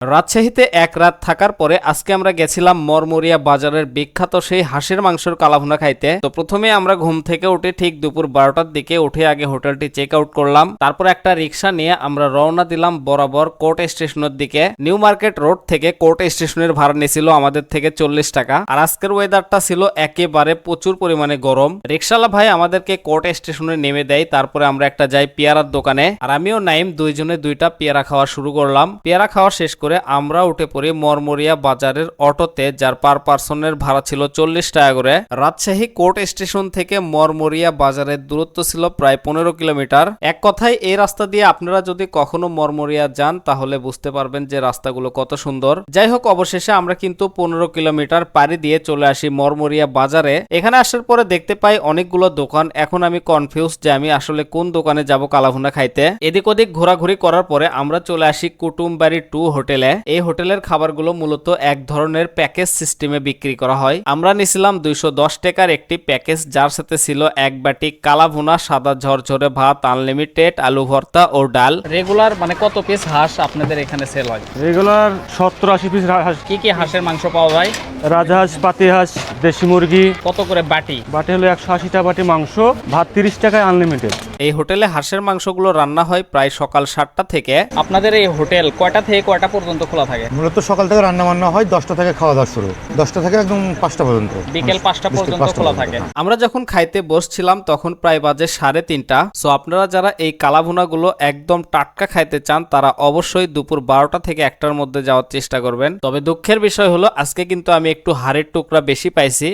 রাজশাহীতে এক রাত থাকার পরে আজকে আমরা গেছিলাম মরমরিয়া বাজারের বিখ্যাত সেই হাঁসের মাংসের কালাভুনা খাইতে। তো প্রথমে আমরা ঘুম থেকে উঠে ঠিক দুপুর বারোটার দিকে উঠে আগে হোটেলটি চেক আউট করলাম। তারপর একটা রিক্সা নিয়ে আমরা রওনা দিলাম বরাবর কোর্ট স্টেশনের দিকে। নিউ মার্কেট রোড থেকে কোর্ট স্টেশনের ভাড়া নিয়েছিল আমাদের থেকে চল্লিশ টাকা। আর আজকের ওয়েদারটা ছিল একেবারে প্রচুর পরিমাণে গরম। রিক্সালা ভাই আমাদেরকে কোর্ট স্টেশনে নেমে দেয়। তারপরে আমরা একটা যাই পেয়ারার দোকানে। আর আমিও নাইম দুইজনে দুইটা পেয়ারা খাওয়া শুরু করলাম। পেয়ারা খাওয়া শেষ করে আমরা উঠে পড়ি মরমরিয়া বাজারের অটোতে, যার পার পার্সনের ভাড়া ছিল চল্লিশ টাকা করে। রাজশাহী কোর্ট স্টেশন থেকে মরমরিয়া বাজারের দূরত্ব ছিল প্রায় পনেরো কিলোমিটার। এক কথায়, এই রাস্তা দিয়ে আপনারা যদি কখনো মরমরিয়া যান, তাহলে বুঝতে পারবেন যে রাস্তাগুলো কত সুন্দর। যাই হোক, অবশেষে আমরা কিন্তু পনেরো কিলোমিটার পাড়ি দিয়ে চলে আসি মরমরিয়া বাজারে। এখানে আসার পরে দেখতে পাই অনেকগুলো দোকান। এখন আমি কনফিউজ যে আমি আসলে কোন দোকানে যাব কালাভুনা খাইতে। এদিক ওদিক ঘোরাঘুরি করার পরে আমরা চলে আসি কুটুমবাড়ি টু হোটেলে। এই হোটেলের খাবারগুলো মূলত এক ধরনের প্যাকেজ সিস্টেমে বিক্রি করা হয়। আমরা নিছিলাম দুইশো দশ টাকার একটি প্যাকেজ যার সাথে ছিল এক বাটি কালা কালাভুনা সাদা ঝরঝরে ভাত আনলিমিটেড আলু ভর্তা ও ডাল। রেগুলার মানে কত পিস হাঁস আপনাদের এখানে সেল হয়? রেগুলার সত্তর আশি পিস হাঁস। কি কি হাঁসের মাংস পাওয়া যায়? রাজহাঁস পাতি হাঁস দেশি মুরগি। কত করে বাটি? বাটি হলো একশো আশিটা বাটি মাংস ভাত তিরিশ টাকায় আনলিমিটেড এই হোটেলে হাঁসের মাংসগুলো রান্না হয় প্রায় সকাল সাতটা থেকে। আপনাদের এই হোটেল কয়টা থেকে কয়টা পর্যন্ত খোলা থাকে? মূলত সকাল থেকে রান্না বান্না হয় দশটা থেকে খাওয়া দাওয়া শুরু। দশটা থেকে একদম পাঁচটা পর্যন্ত। বিকেল পাঁচটা পর্যন্ত খোলা থাকে। আমরা যখন খাইতে বসছিলাম তখন প্রায় বাজে সাড়ে তিনটা। সো আপনারা যারা এই কালাভুনাগুলো একদম টাটকা খাইতে চান তারা অবশ্যই দুপুর বারোটা থেকে একটার মধ্যে যাওয়ার চেষ্টা করবেন। তবে দুঃখের বিষয় হলো আজকে কিন্তু আমি একটু হাড়ের টুকরা বেশি পাইছি।